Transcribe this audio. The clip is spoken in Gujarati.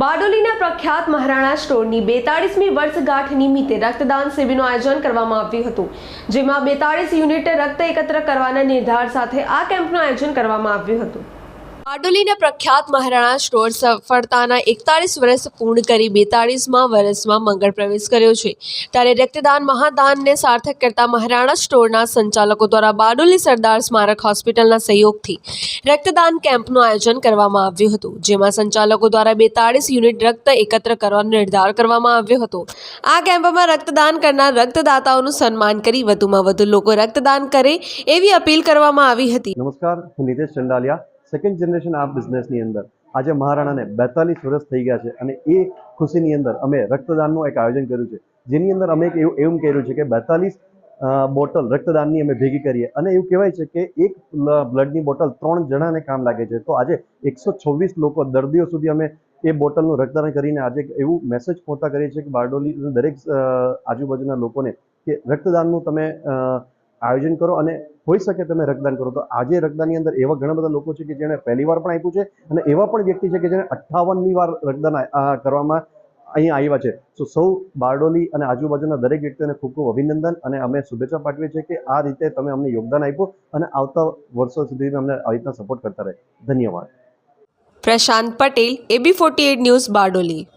બારડોલીના પ્રખ્યાત મહારાણા સ્ટોરની બેતાળીસમી વર્ષગાંઠ નિમિત્તે રક્તદાન શિબિરનું આયોજન કરવામાં આવ્યું હતું, જેમાં બેતાળીસ યુનિટ રક્ત એકત્ર કરવાના નિર્ધાર સાથે આ કેમ્પનું આયોજન કરવામાં આવ્યું હતું. બારડોલીના પ્રખ્યાત મહારાણા સ્ટોર સફળતાના એકતાળીસ વર્ષ પૂર્ણ કરી બેતાળીસમાં વર્ષમાં મંગળ પ્રવેશ કર્યો છે. ત્યારે રક્તદાન મહાદાનને સાર્થક કરતા મહારાણા સ્ટોરના સંચાલકો દ્વારા બારડોલી સરદાર સ્મારક હોસ્પિટલના સહયોગથી રક્તદાન કેમ્પનું આયોજન કરવામાં આવ્યું હતું, જેમાં સંચાલકો દ્વારા બેતાળીસ યુનિટ રક્ત એકત્ર કરવાનો નિર્ધાર કરવામાં આવ્યો હતો. આ કેમ્પમાં રક્તદાન કરનાર રક્તદાતાઓનું સન્માન કરી વધુમાં વધુ લોકો રક્તદાન કરે એવી અપીલ કરવામાં આવી હતી. નમસ્કાર નિતેશ ચંડાલિયા. સેકન્ડ જનરેશન આ બિઝનેસની અંદર આજે મહારાણાને બેતાલીસ વર્ષ થઈ ગયા છે અને એ ખુશીની અંદર અમે રક્તદાનનું એક આયોજન કર્યું છે. જેની અંદર અમે એક એવું એવું કર્યું છે કે બેતાલીસ બોટલ રક્તદાનની અમે ભેગી કરીએ. અને એવું કહેવાય છે કે એક બ્લડની બોટલ ત્રણ જણાને કામ લાગે છે. તો આજે એકસો છવ્વીસ લોકો દર્દીઓ સુધી અમે એ બોટલનું રક્તદાન કરીને આજે એવું મેસેજ પહોંચતા કરીએ છીએ કે બારડોલી દરેક આજુબાજુના લોકોને કે રક્તદાનનું તમે આયોજન કરો અને હોઈ શકે તમે રક્તદાન કરો. તો આજે રક્તદાનની અંદર એવા ઘણા બધા લોકો છે કે જેણે પહેલી વાર પણ આપ્યું છે અને એવા પણ વ્યક્તિ છે કે જેણે અઠ્ઠાવનની વાર રક્તદાન આ- આ કરવામાં અહીંયા આવ્યા છે. તો સૌ બારડોલી અને આજુબાજુના દરેક વ્યક્તિઓને ખૂબ ખૂબ અભિનંદન અને અમે શુભેચ્છા પાઠવીએ છીએ કે આ રીતે તમે અમને યોગદાન આપ્યું અને આવતા વર્ષો સુધી અમને આવી રીતના સપોર્ટ કરતા રહે. ધન્યવાદ. Prashant Patel AB forty news Bardoli.